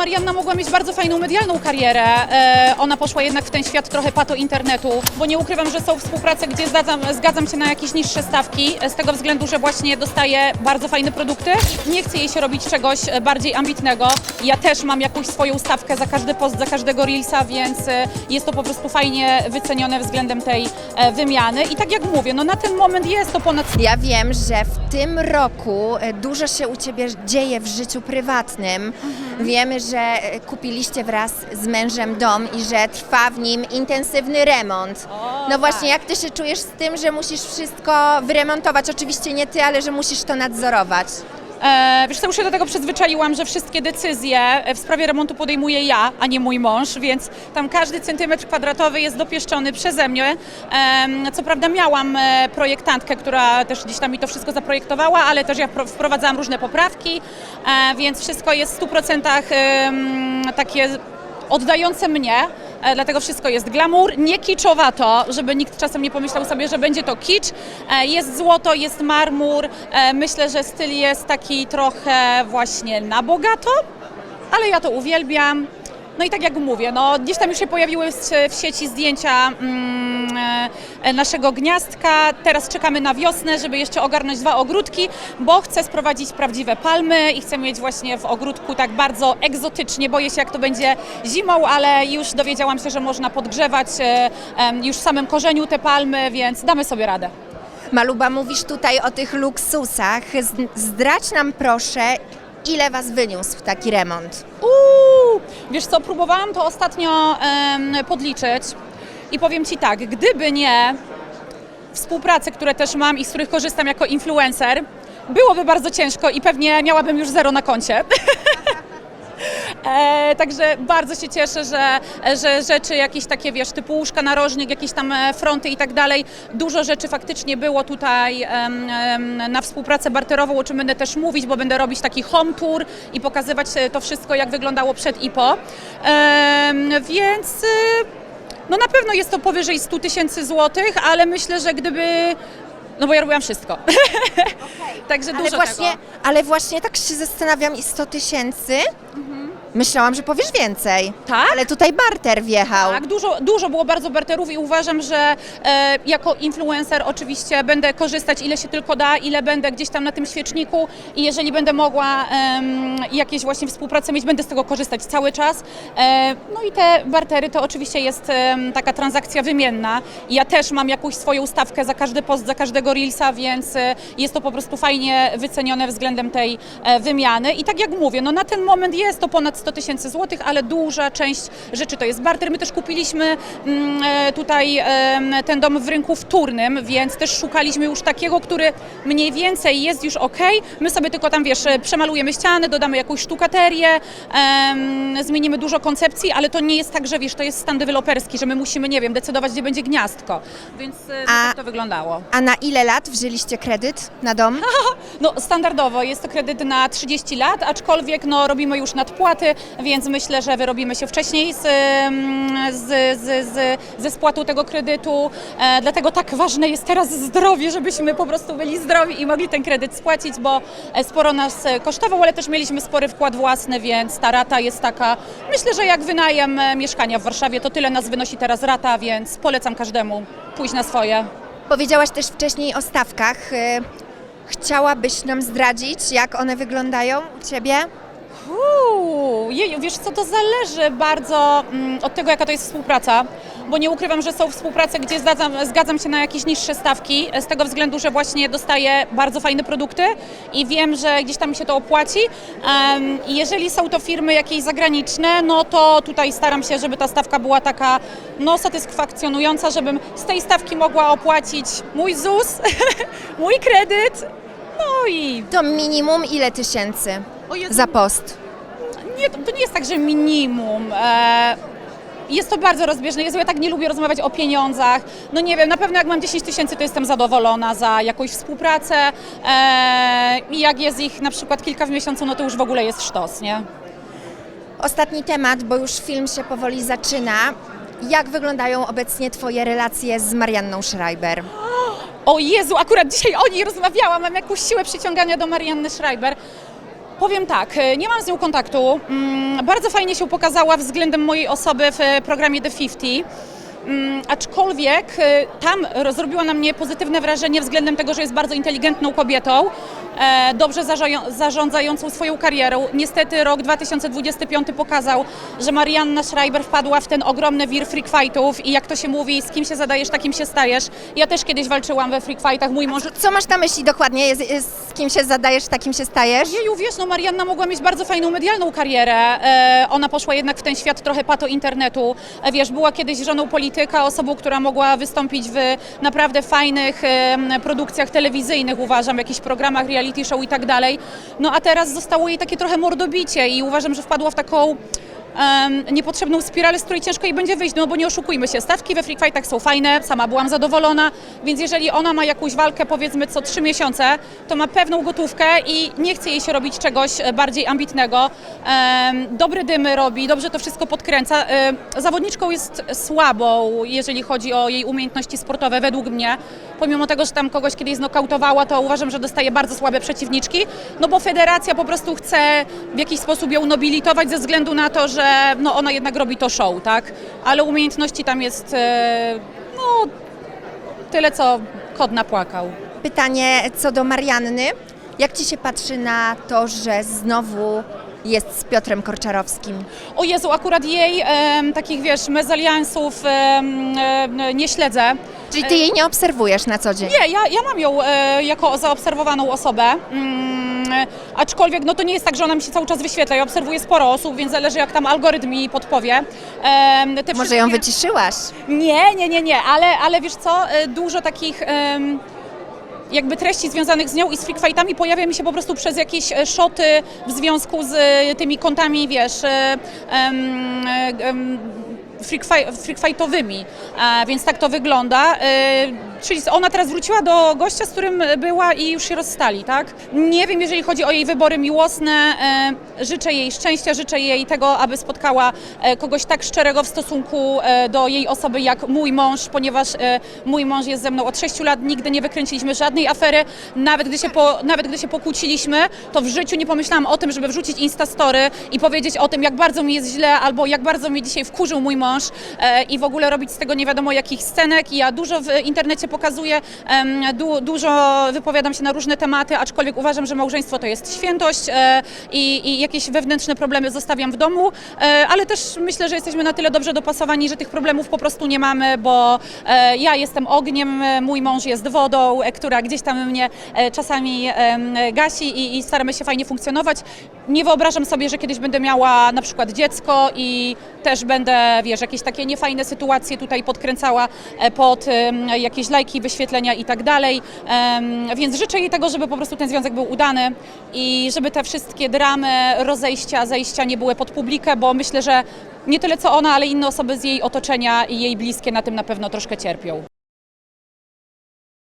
Marianna mogła mieć bardzo fajną medialną karierę. E, ona poszła jednak w ten świat trochę pato internetu, bo nie ukrywam, że są współprace, gdzie zgadzam, zgadzam się na jakieś niższe stawki, e, z tego względu, że właśnie dostaje bardzo fajne produkty. Nie chce jej się robić czegoś e, bardziej ambitnego. Ja też mam jakąś swoją stawkę za każdy post, za każdego reelsa, więc e, jest to po prostu fajnie wycenione względem tej wymiany. I tak jak mówię, no na ten moment jest to ponad Ja wiem, że w tym roku dużo się u Ciebie dzieje w życiu prywatnym. Wiemy, że e, kupiliście wraz z mężem dom i że trwa w nim intensywny remont. No właśnie, tak. jak Ty się czujesz z tym, że musisz wszystko wyremontować? Oczywiście nie Ty, ale że musisz to nadzorować. E, wiesz co, już się do tego przyzwyczaiłam, że wszystkie decyzje e, w sprawie remontu podejmuję ja, a nie mój mąż, więc tam każdy centymetr kwadratowy jest dopieszczony przeze mnie. Co prawda miałam e, projektantkę, która też gdzieś tam mi to wszystko zaprojektowała, ale też ja wpro- wprowadzałam różne poprawki, więc wszystko jest w 100% em, takie oddające mnie, dlatego wszystko jest glamour, nie kiczowato, żeby nikt czasem nie pomyślał sobie, że będzie to kicz. E, Jest złoto, jest marmur, e, myślę, że styl jest taki trochę właśnie na bogato, ale ja to uwielbiam. No i tak jak mówię, no gdzieś tam już się pojawiły w sieci zdjęcia mm, e, naszego gniazdka. Teraz czekamy na wiosnę, żeby jeszcze ogarnąć dwa ogródki, bo chcę sprowadzić prawdziwe palmy i chcę mieć właśnie w ogródku tak bardzo egzotycznie. Boję się jak to będzie zimą, ale już dowiedziałam się, że można podgrzewać e, już w samym korzeniu te palmy, więc damy sobie radę. Maluba, mówisz tutaj o tych luksusach. Z- Zdradź nam proszę, ile Was wyniósł taki remont. Uuu, wiesz co, próbowałam to ostatnio podliczyć i powiem Ci tak, gdyby nie współprace, które też mam i z których korzystam jako influencer, byłoby bardzo ciężko i pewnie miałabym już zero na koncie. E, także bardzo się cieszę, że, że rzeczy jakieś takie, wiesz, typu łóżka narożnik, jakieś tam e, fronty i tak dalej, dużo rzeczy faktycznie było tutaj em, em, na współpracę barterową, o czym będę też mówić, bo będę robić taki home tour i pokazywać e, to wszystko, jak wyglądało przed i po. Em, więc... no na pewno jest to powyżej 100 tysięcy złotych, ale myślę, że gdyby... No bo ja robiłam wszystko. Także Ale dużo właśnie, tego. ale właśnie tak się zastanawiam i 100 tysięcy. Myślałam, że powiesz więcej. Tak? Ale tutaj barter wjechał. Tak, dużo, dużo było bardzo barterów i uważam, że e, jako influencer oczywiście będę korzystać ile się tylko da, ile będę gdzieś tam na tym świeczniku i jeżeli będę mogła em, jakieś właśnie współpracę mieć, będę z tego korzystać cały czas. E, no i te bartery to oczywiście jest em, taka transakcja wymienna. Ja też mam jakąś swoją stawkę za każdy post, za każdego reelsa, więc e, jest to po prostu fajnie wycenione względem tej e, wymiany. I tak jak mówię, no na ten moment jest to ponad 100 tysięcy złotych, ale duża część rzeczy to jest barter. My też kupiliśmy mm, e, tutaj em, ten dom w rynku wtórnym, więc też szukaliśmy już takiego, który mniej więcej jest już ok. My sobie tylko tam, wiesz, e, przemalujemy ściany, dodamy jakąś sztukaterię, zmienimy dużo koncepcji, ale to nie jest tak, że wiesz, to jest stan deweloperski, że my musimy, nie wiem, decydować, gdzie będzie gniazdko. Więc e, no A- tak to wyglądało. A na ile lat wzięliście kredyt na dom? No standardowo jest to kredyt na 30 lat, aczkolwiek no, robimy już nadpłaty, więc myślę, że wyrobimy się wcześniej z, z, z, z, ze spłatą tego kredytu. E, dlatego tak ważne jest teraz zdrowie, żebyśmy po prostu byli zdrowi i mogli ten kredyt spłacić, bo e, sporo nas e, kosztował, ale też mieliśmy spory wkład własny, więc ta rata jest taka, myślę, że jak wynajem mieszkania w Warszawie, to tyle nas wynosi teraz rata, więc polecam każdemu pójść na swoje. Powiedziałaś też wcześniej o stawkach. Chciałabyś nam zdradzić, jak one wyglądają u Ciebie? Uuu, jeju, wiesz co, to zależy bardzo mm, od tego, jaka to jest współpraca, bo nie ukrywam, że są współprace, gdzie zgadzam, zgadzam się na jakieś niższe stawki, z tego względu, że właśnie dostaję bardzo fajne produkty i wiem, że gdzieś tam mi się to opłaci. Em, I jeżeli są to firmy jakieś zagraniczne, no to tutaj staram się, żeby ta stawka była taka no, satysfakcjonująca, żebym z tej stawki mogła opłacić mój ZUS, mój kredyt, no i To minimum ile tysięcy za post? Nie, to, nie jest tak, że minimum. E, jest to bardzo rozbieżne. Jezu, ja tak nie lubię rozmawiać o pieniądzach. No nie wiem, na pewno jak mam 10 tysięcy, to jestem zadowolona za jakąś współpracę. E, I jak jest ich na przykład kilka w miesiącu, no to już w ogóle jest sztos, nie? Ostatni temat, bo już film się powoli zaczyna. Jak wyglądają obecnie Twoje relacje z Marianną Schreiber? O Jezu, akurat dzisiaj o niej rozmawiałam, mam jakąś siłę przyciągania do Marianny Schreiber. Powiem tak, e, nie mam z nią kontaktu. Mm, Bardzo fajnie się pokazała względem mojej osoby w e, programie The 50. Mm, Aczkolwiek e, tam ro- zrobiła na mnie pozytywne wrażenie względem tego, że jest bardzo inteligentną kobietą, dobrze zarzają- zarządzającą swoją karierą. Niestety rok 2025 pokazał, że Marianna Schreiber wpadła w ten ogromny wir freak fightów i jak to się mówi, z kim się zadajesz, takim się stajesz. Ja też kiedyś walczyłam we freak fightach, mój mąż Co masz na myśli dokładnie? Jest, z kim się zadajesz, takim się stajesz? Jeju, wiesz, no Marianna mogła mieć bardzo fajną medialną karierę. E, ona poszła jednak w ten świat trochę pato internetu. E, wiesz, była kiedyś żoną polityka, osobą, która mogła wystąpić w naprawdę fajnych produkcjach telewizyjnych, uważam, w jakichś programach reality show i tak dalej. No a teraz zostało jej takie trochę mordobicie i uważam, że wpadła w taką niepotrzebną spiralę, z której ciężko jej będzie wyjść, no bo nie oszukujmy się, stawki we Freak Fightach są fajne, sama byłam zadowolona, więc jeżeli ona ma jakąś walkę powiedzmy co trzy miesiące, to ma pewną gotówkę i nie chce jej się robić czegoś e, bardziej ambitnego. Dobre dymy robi, dobrze to wszystko podkręca. Em, zawodniczką jest słabą, jeżeli chodzi o jej umiejętności sportowe, według mnie. Pomimo tego, że tam kogoś kiedyś znokautowała, to uważam, że dostaje bardzo słabe przeciwniczki, no bo federacja po prostu chce w jakiś sposób ją nobilitować ze względu na to, że no ona jednak robi to show, tak? Ale umiejętności tam jest e, no tyle, co kod napłakał. Pytanie co do Marianny. Jak Ci się patrzy na to, że znowu jest z Piotrem Korczarowskim? O Jezu, akurat jej em, takich, wiesz, mezaliansów em, em, nie śledzę. Czyli Ty jej nie obserwujesz na co dzień? Nie, ja, ja mam ją e, jako zaobserwowaną osobę. Mm, e, aczkolwiek no to nie jest tak, że ona mi się cały czas wyświetla. Ja obserwuję sporo osób, więc zależy jak tam algorytm mi podpowie. Te Może ją wszystkie- wyciszyłaś? Nie, nie, nie, nie, ale, ale wiesz co, e, dużo takich em, jakby treści związanych z nią i z freak fightami pojawia mi się po prostu przez jakieś e, szoty w związku z e, tymi kontami, wiesz, e, em, e, em, freak, fi- freak fightowymi, e, więc tak to wygląda. E, Czyli ona teraz wróciła do gościa, z którym była i już się rozstali, tak? Nie wiem, jeżeli chodzi o jej wybory miłosne, e, życzę jej szczęścia, życzę jej tego, aby spotkała e, kogoś tak szczerego w stosunku e, do jej osoby jak mój mąż, ponieważ mój mąż jest ze mną od 6 lat, nigdy nie wykręciliśmy żadnej afery, nawet gdy się, po, nawet gdy się pokłóciliśmy, to w życiu nie pomyślałam o tym, żeby wrzucić instastory i powiedzieć o tym, jak bardzo mi jest źle, albo jak bardzo mnie dzisiaj wkurzył mój mąż i w ogóle robić z tego nie wiadomo jakich scenek. Ja dużo w internecie pokazuję, em, du, dużo wypowiadam się na różne tematy, aczkolwiek uważam, że małżeństwo to jest świętość e, i, i jakieś wewnętrzne problemy zostawiam w domu, e, ale też myślę, że jesteśmy na tyle dobrze dopasowani, że tych problemów po prostu nie mamy, bo e, ja jestem ogniem, mój mąż jest wodą, która gdzieś tam mnie czasami gasi i, i staramy się fajnie funkcjonować. Nie wyobrażam sobie, że kiedyś będę miała na przykład dziecko i też będę, wiesz, jakieś takie niefajne sytuacje tutaj podkręcała pod jakieś lajki, wyświetlenia i tak dalej. Więc życzę jej tego, żeby po prostu ten związek był udany i żeby te wszystkie dramy, rozejścia, zejścia nie były pod publikę, bo myślę, że nie tyle co ona, ale inne osoby z jej otoczenia i jej bliskie na tym na pewno troszkę cierpią.